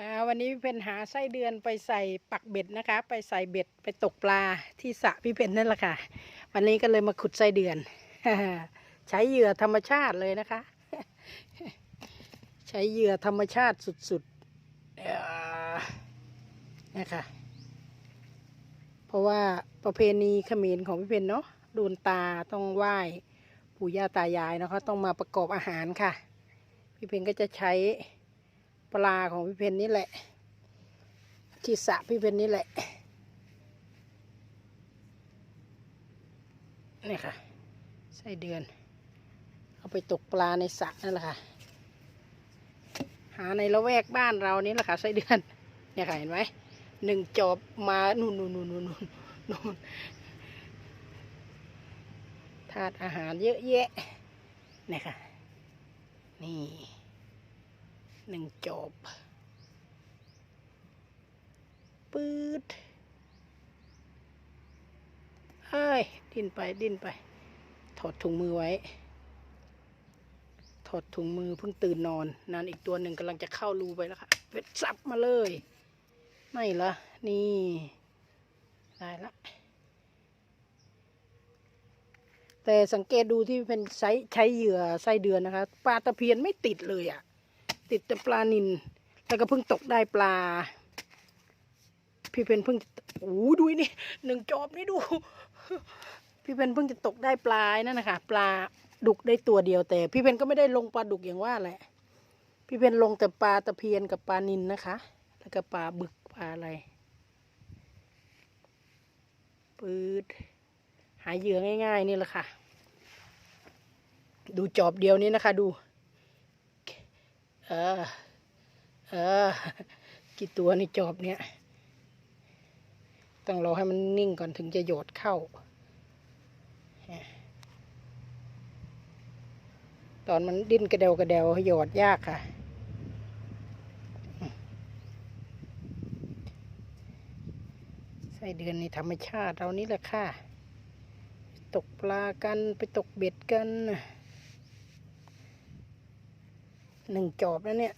ค่ะวันนี้พี่เพนหาไส้เดือนไปใส่ปักเบ็ดนะคะ ไปใส่เบ็ดไปตกปลาที่สระพี่เพนนั่นแหละค่ะ วันนี้ก็เลยมาขุดไส้เดือน ใช้เหยื่อธรรมชาติเลยนะคะ ใช้เหยื่อธรรมชาติสุดๆเอ่อนะคะเพราะว่าประเพณีเขมรของพี่เพนเนาะโดนตาต้องไหว้ปู่ย่าตายายนะเขาต้องมาประกอบอาหารค่ะ พี่เพนก็จะใช้ ปลาของพี่เพนนี่แหละ ที่สระพี่เพนนี่แหละนี่ค่ะไส้เดือน เอาไปตกปลาในสระนั่นแหละค่ะ หาในละแวกบ้านเรานี่แหละค่ะไส้เดือนเนี่ยค่ะเห็นไหมหนึ่งจอบมานู่นนู่นนู่นนู่นนู่นนู่นธาตุอาหารเยอะแยะเนี่ยค่ะ นี่ หนึ่งจบปืดเฮ้ยดิ้นไปดิ้นไป ถอดถุงมือไว้ ถอดถุงมือเพิ่งตื่นนอนนั่นอีกตัวหนึ่งกำลังจะเข้ารูไปแล้วค่ะเป็ดสับมาเลย ไม่ละนี่ ได้ละแต่สังเกตดูที่เป็นใช้ใช้เหยื่อไส้เดือนนะคะปลาตะเพียนไม่ติดเลยอะ่ะ ติดแต่ปลานินแล้วก็เพิ่งตกได้ปลา พี่เพนเพิ่งโอ้ดูนี่หนึ่งจอบนี่ดู พี่เพนเพิ่งจะตกได้ปลานั่นนะคะปลาดุกได้ตัวเดียวแต่ พี่เพนก็ไม่ได้ลงปลาดุกอย่างว่าแหละ พี่เพนลงแต่ปลาตะเพียนกับปลานินนะคะ แล้วก็ปลาบึกปลาอะไรปืดหาเหยื่อง่าย ๆ นี่แหละค่ะ ดูจอบเดียวนี้นะคะ ดู เออ เออ กี่ตัวในจอบเนี่ย ต้องรอให้มันนิ่งก่อนถึงจะโยดเข้า ตอนมันดิ้นกระเดวกระเดวโยดยากค่ะไส้เดือนในธรรมชาติเรานี่แหละค่ะ ตกปลากันไปตกเบ็ดกัน หนึ่งจอบแล้วเนี่ย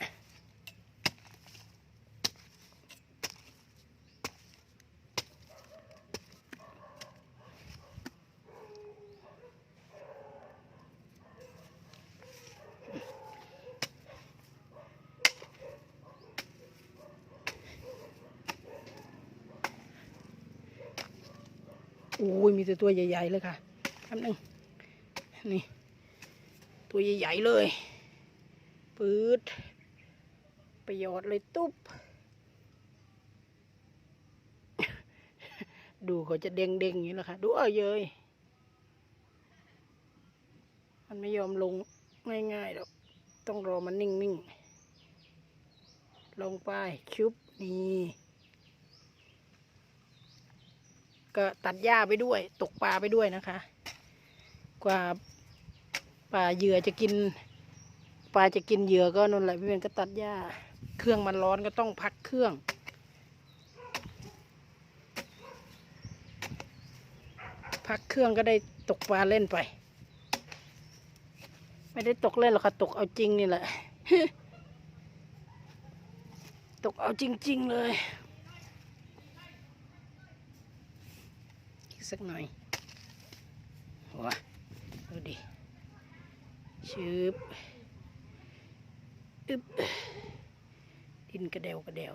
โอ้ย มีแต่ตัวใหญ่ ๆ เลยค่ะคำหนึ่งนี่ ตัวใหญ่ ๆ เลย ปืดประโยชน์เลยตุ๊บ ดูเขาจะเด้งๆอย่างนี้แหละค่ะ ดูเอาเยยมันไม่ยอมลงง่ายๆหรอก ต้องรอมันนิ่งๆ ลงไปชุบนี่ก็ตัดหญ้าไปด้วย ตกปลาไปด้วยนะคะ กว่าปลาเหยื่อจะกิน ปลาจะกินเหยื่อก็นั่นแหละพี่เป็นก็ตัดหญ้า เครื่องมันร้อนก็ต้องพักเครื่อง พักเครื่องก็ได้ตกปลาเล่นไป ไม่ได้ตกเล่นหรอกค่ะตกเอาจริงนี่แหละ ตกเอาจริง ๆ เลยสักหน่อยหัวดูดิชืบ อึบดินกระเดวกระเดว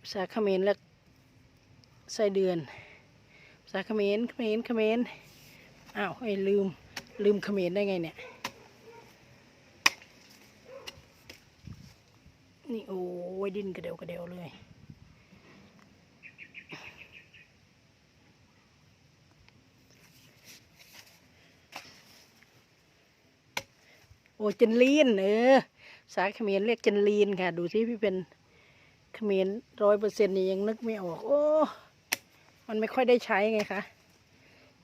ภาษาเขมรแล้วไส้เดือนภาษาเขมรเขมรเขมรอ้าวไอ้ลืมลืมเขมรได้ไงเนี่ยนี่โอ้ยดินกระเดวกระเดวเลย โอ้จันลีนเออสายเขมรเรียกจันลีนค่ะ ดูสิพี่เป็นเขมรร้อยเปอร์เซ็นต์นี่ยังนึกไม่ออก โอ้ มันไม่ค่อยได้ใช้ไงคะ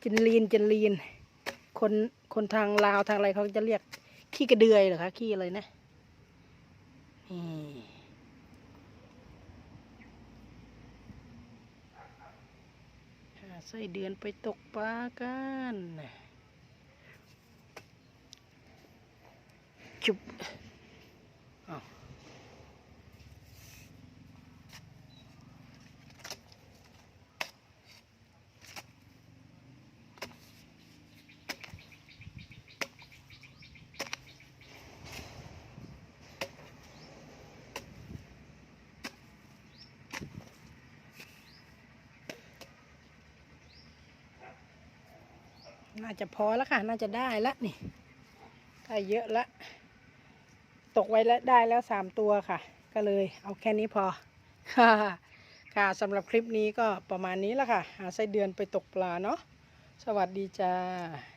จันลีนจันลีน คนคนทางลาวทางอะไรเขาจะเรียกขี้กระเดือยเหรอคะขี้อะไรนะนี่ไส้เดือนไปตกปลากัน ชุบน่าจะพอแล้วค่ะ น่าจะได้ละนี่ ได้เยอะละ ตกไว้แล้วได้แล้วสามตัวค่ะ ก็เลยเอาแค่นี้พอ ค่ะค่ะสำหรับคลิปนี้ก็ประมาณนี้ละค่ะ หาไส้เดือนไปตกปลาเนาะสวัสดีจ้า